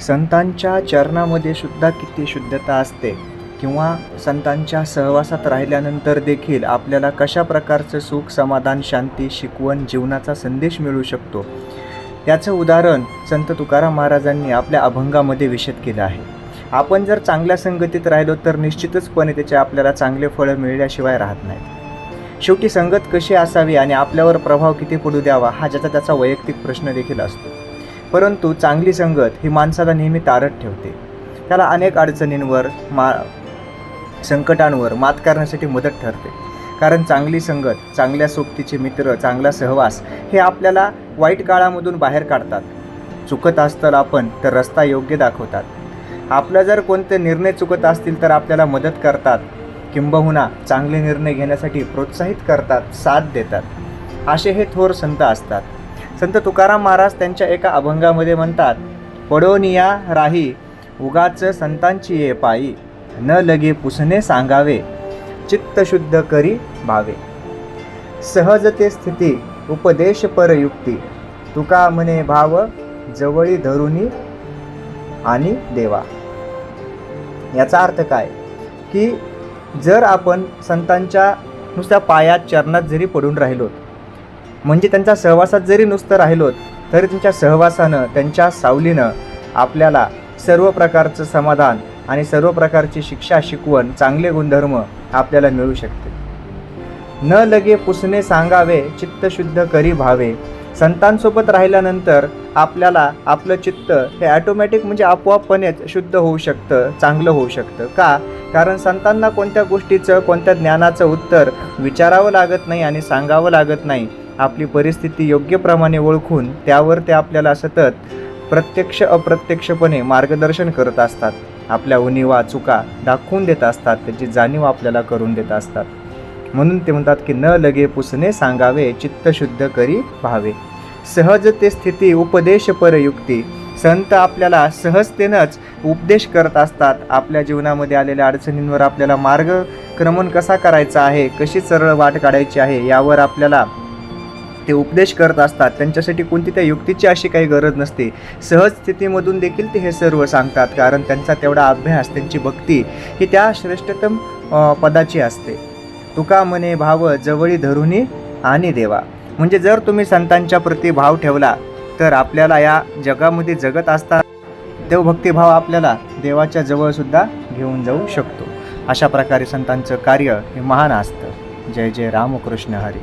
संतांच्या चरणामध्ये सुद्धा किती शुद्धता असते किंवा संतांच्या सहवासात राहिल्यानंतर देखील आपल्याला कशा प्रकारचं सुख समाधान शांती शिकवण जीवनाचा संदेश मिळू शकतो? याचं उदाहरण संत तुकाराम महाराजांनी आपल्या अभंगामध्ये विशद केलं आहे. आपण जर चांगल्या संगतीत राहिलो तर निश्चितचपणे त्याचे आपल्याला चांगले फळं मिळल्याशिवाय राहत नाहीत. शेवटी संगत कशी असावी आणि आपल्यावर प्रभाव किती पडू द्यावा हा ज्याचा त्याचा वैयक्तिक प्रश्न देखील असतो. परंतु चांगली संगत ही माणसाला नेहमी तारत ठेवते. त्याला अनेक अडचणींवर मा संकटांवर मात करण्यासाठी मदत ठरते. कारण चांगली संगत चांगल्या सोबतीचे मित्र चांगला सहवास हे आपल्याला वाईट काळामधून बाहेर काढतात. चुकत असतं आपण तर रस्ता योग्य दाखवतात. आपलं जर कोणते निर्णय चुकत असतील तर आपल्याला मदत करतात. किंबहुना चांगले निर्णय घेण्यासाठी प्रोत्साहित करतात साथ देतात. असे हे थोर संत असतात. संत तुकाराम महाराज त्यांच्या एका अभंगामध्ये म्हणतात पडोनिया राही उगाच संतांची ये पायी न लगे पुसणे सांगावे चित्त शुद्ध करी भावे. सहजते स्थिती उपदेश परयुक्ती तुका म्हणे भाव जवळी धरुनी आणि देवा. याचा अर्थ काय? की जर आपण संतांच्या नुसत्या पायात चरणात जरी पडून राहिलोत म्हणजे त्यांच्या सहवासात जरी नुसतं राहिलोत तरी त्यांच्या सहवासानं त्यांच्या सावलीनं आपल्याला सर्व प्रकारचं समाधान आणि सर्व प्रकारची शिक्षा शिकवण चांगले गुणधर्म आपल्याला मिळू शकते. न लगे पुसणे सांगावे चित्त शुद्ध करी भावे. संतांसोबत राहिल्यानंतर आपल्याला आपलं चित्त हे ॲटोमॅटिक म्हणजे आपोआपपणेच शुद्ध होऊ शकतं चांगलं होऊ शकतं. का? कारण संतांना कोणत्या गोष्टीचं कोणत्या ज्ञानाचं उत्तर विचारावं लागत नाही आणि सांगावं लागत नाही. आपली परिस्थिती योग्य प्रमाणे ओळखून त्यावर ते आपल्याला सतत प्रत्यक्ष अप्रत्यक्षपणे मार्गदर्शन करत असतात. आपल्या उणीवा चुका दाखवून देत असतात त्याची जाणीव आपल्याला करून देत असतात. म्हणून ते म्हणतात की न लगे पुसणे सांगावे चित्त शुद्ध करी व्हावे सहज ते स्थिती उपदेश परयुक्ती संत आपल्याला सहजतेनंच उपदेश करत असतात. आपल्या जीवनामध्ये आलेल्या अडचणींवर आपल्याला मार्गक्रमण कसा करायचा आहे कशी सरळ वाट काढायची आहे यावर आपल्याला ते उपदेश करत असतात. त्यांच्यासाठी कोणती त्या युक्तीची अशी काही गरज नसते. सहज स्थितीमधून देखील ते हे सर्व सांगतात. कारण त्यांचा तेवढा अभ्यास त्यांची भक्ती ही त्या श्रेष्ठतम पदाची असते. तुका मने भाव जवळी धरुनी आणि देवा. म्हणजे जर तुम्ही संतांच्या प्रती भाव ठेवला तर आपल्याला या जगामध्ये जगत असता देवभक्तिभाव आपल्याला देवाच्या जवळसुद्धा घेऊन जाऊ शकतो. अशा प्रकारे संतांचं कार्य हे महान असतं. जय जय रामकृष्ण हरी.